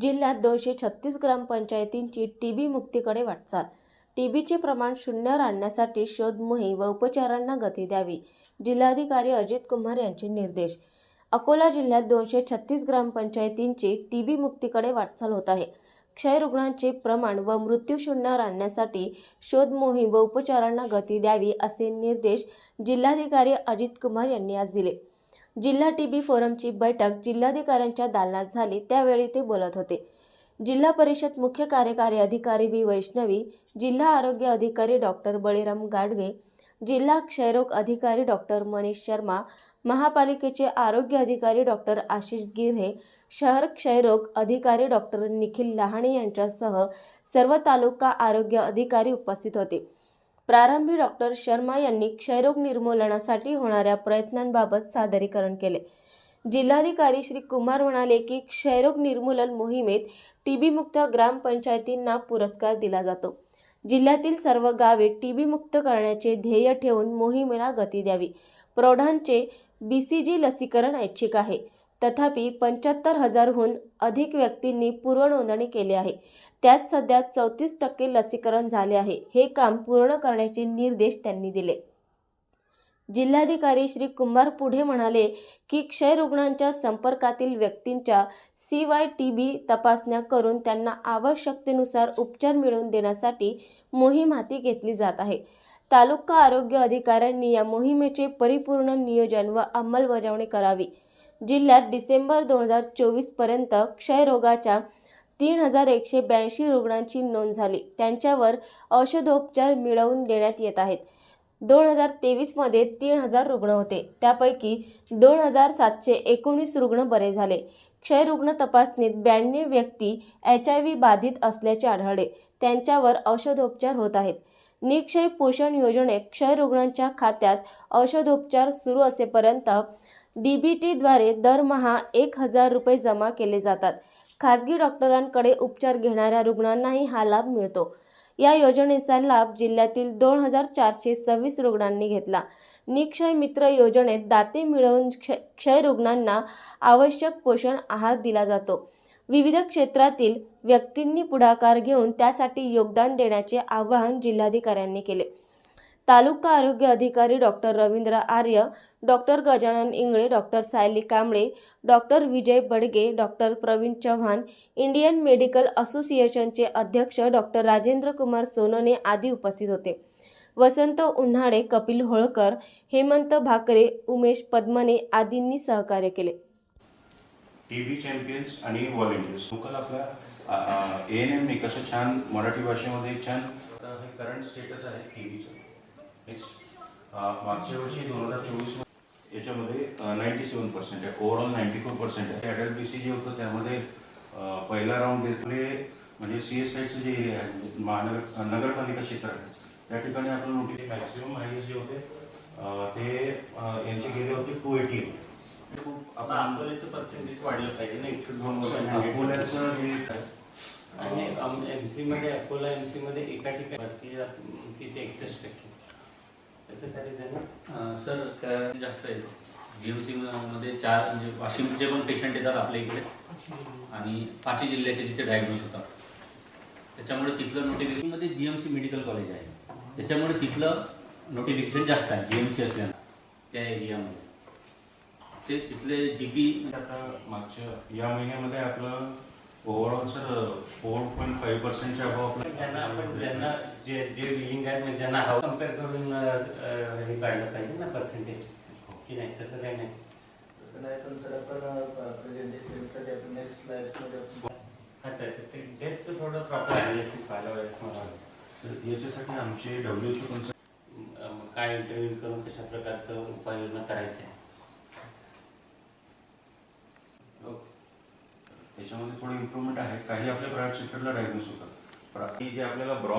जिल्ह्यात दोनशे छत्तीस ग्रामपंचायतींची टी बी मुक्तीकडे वाटचाल. टीबीचे प्रमाण शून्यावर आणण्यासाठी शोध मोहीम व उपचारांना गती द्यावी जिल्हाधिकारी अजित कुमार यांचे निर्देश. अकोला जिल्ह्यात दोनशे छत्तीस ग्रामपंचायतींची टी बी मुक्तीकडे वाटचाल होत आहे. क्षयरुग्णांचे प्रमाण व मृत्यू शून्यावर आणण्यासाठी शोध मोहीम व उपचारांना गती द्यावी असे निर्देश जिल्हाधिकारी अजित कुमार यांनी आज दिले. जिल्हा टी बी फोरमची बैठक जिल्हाधिकाऱ्यांच्या दालनात झाली. त्यावेळी ते बोलत होते. जिल्हा परिषद मुख्य कार्यकारी अधिकारी बी. वैष्णवी जिल्हा आरोग्य अधिकारी डॉक्टर बळीराम गाडवे जिल्हा क्षयरोग अधिकारी डॉक्टर मनीष शर्मा महापालिकेचे आरोग्य अधिकारी डॉक्टर आशिष गिर्हे शहर क्षयरोग अधिकारी डॉक्टर निखिल लहाणे यांच्यासह सर्व तालुका आरोग्य अधिकारी उपस्थित होते. प्रारंभी डॉक्टर शर्मा यांनी क्षयरोग निर्मूलनासाठी होणाऱ्या प्रयत्नांबाबत सादरीकरण केले. जिल्हाधिकारी श्री कुमार म्हणाले की क्षयरोग निर्मूलन मोहिमेत टीबीमुक्त ग्रामपंचायतींना पुरस्कार दिला जातो. जिल्ह्यातील सर्व गावे टीबी मुक्त करण्याचे ध्येय ठेवून मोहिमेला गती द्यावी. प्रौढांचे बी सी जी लसीकरण ऐच्छिक आहे. तथापि पंच्याहत्तर हजारहून अधिक व्यक्तींनी पूर्वनोंदणी केली आहे. त्यात सध्या चौतीस टक्के लसीकरण झाले आहे. हे काम पूर्ण करण्याचे निर्देश त्यांनी दिले. जिल्हाधिकारी श्री कुमार पुढे म्हणाले की क्षयरुग्णांच्या संपर्कातील व्यक्तींच्या सी वाय टी बी तपासण्या करून त्यांना आवश्यकतेनुसार उपचार मिळवून देण्यासाठी मोहीम हाती घेतली जात आहे. तालुका आरोग्य अधिकाऱ्यांनी या मोहिमेचे परिपूर्ण नियोजन व अंमलबजावणी करावी. जिल्ह्यात डिसेंबर दोन हजार चोवीसपर्यंत क्षयरोगाच्या तीन हजार एकशे ब्याऐंशी रुग्णांची नोंद झाली. त्यांच्यावर औषधोपचार मिळवून देण्यात येत आहेत. दोन हजार तेवीसमध्ये तीन हजार रुग्ण होते. त्यापैकी दोन हजार सातशे एकोणीस रुग्ण बरे झाले. क्षयरुग्ण तपासणीत ब्याण्णव व्यक्ती एच आय व्ही बाधित असल्याचे आढळले. त्यांच्यावर औषधोपचार होत आहेत. निक्षय पोषण योजनेत क्षयरुग्णांच्या खात्यात औषधोपचार सुरू असेपर्यंत डी बी टीद्वारे दरमहा एक हजार रुपये जमा केले जातात. खाजगी डॉक्टरांकडे उपचार घेणाऱ्या रुग्णांनाही हा लाभ मिळतो. या योजनेचा लाभ जिल्ह्यातील दोन हजार चारशे सव्वीस रुग्णांनी घेतला. निक्षय मित्र योजनेत दाते मिळवून क्ष क्षयरुग्णांना आवश्यक पोषण आहार दिला जातो. विविध क्षेत्रातील व्यक्तींनी पुढाकार घेऊन त्यासाठी योगदान देण्याचे आवाहन जिल्हाधिकाऱ्यांनी केले. तालुका आरोग्य अधिकारी doctor Ravindra Arya doctor Gajanan Ingale doctor Sayali Kamble doctor Vijay Badge doctor Pravin Chavan Indian medical असोसिएशनचे अध्यक्ष डॉक्टर राजेंद्र कुमार सोनोने आदी उपस्थित होते. वसंत उन्हाळे कपिल होळकर हेमंत भाकरे उमेश पद्मने आदींनी सहकार्य केले. टी व्ही चॅम्पियन्स आणि व्हॉलेंटियर्स लोकल आपल्या ए एन एम कसं छान मराठी भाषेमध्ये एक छान हे करंट स्टेटस आहे टी व्हीचं नेक्स्ट मागच्या वर्षी दोन हजार चोवीस याच्यामध्ये नाईन्टी सेवन पर्सेंट आहे. ओव्हरऑल नाईन्टी फोर पर्सेंट आहे ॲडल्ट बी सी जे होतं त्यामध्ये पहिला राऊंड घेतले म्हणजे सी एस आयचं जे एरिया आहे म्हणजे महानगर नगरपालिका क्षेत्र आहे त्या ठिकाणी आपलं नोटीस मॅक्सिमम हायस्ट जे होते ते यांचे गेले होते टू एटी खूप आता आपण अकोल्याचं पर्सेंटेज वाढलं पाहिजे ना एकशे दोन अकोल्याचं हे? आणि एम सी मध्ये अकोला एम सी मध्ये एका ठिकाणी तिथे एकसष्ट टक्के. त्याचं काय सर जास्त आहे? जीएमसी मध्ये चार म्हणजे वाशिमचे पण पेशंट येतात आपल्या इकडे आणि पाचही जिल्ह्याचे तिथे डायग्नोज होतात. त्याच्यामुळे तिथलं नोटिफिकेशनमध्ये जीएमसी मेडिकल कॉलेज आहे. त्याच्यामुळे तिथलं नोटिफिकेशन जास्त आहे जीएमसी असल्यानं त्या एरियामध्ये ते तिथले जी पी आता मागच्या या महिन्यामध्ये आपलं overall sir four point five पर्सेंटच्या अभाव पण त्यांना आपण ज्यांना जे जे बिलिंग आहे म्हणजे ज्यांना हवं कंपेअर करून हे काढलं पाहिजे ना पर्सेंटेज की नाही तसं काही नाही. तसं नाही पण सर आपण प्रेझेंटेशनसाठी आपण नेक्स्ट अच्छा ते डेटचं थोडं प्रॉपर ॲनालिसिस व्हायला पाहिजे असं मला. तर याच्यासाठी आमचे डब्ल्यू एच मग काय इंटरव्ह्यू करून कशा प्रकारचं उपाययोजना करायच्या त्याच्यामध्ये थोडं इम्प्रूव्हमेंट आहे. काही आपल्या प्रायव्हेट सेक्टरला डायग्नोस होतात. पण जे आपल्याला ब्रॉ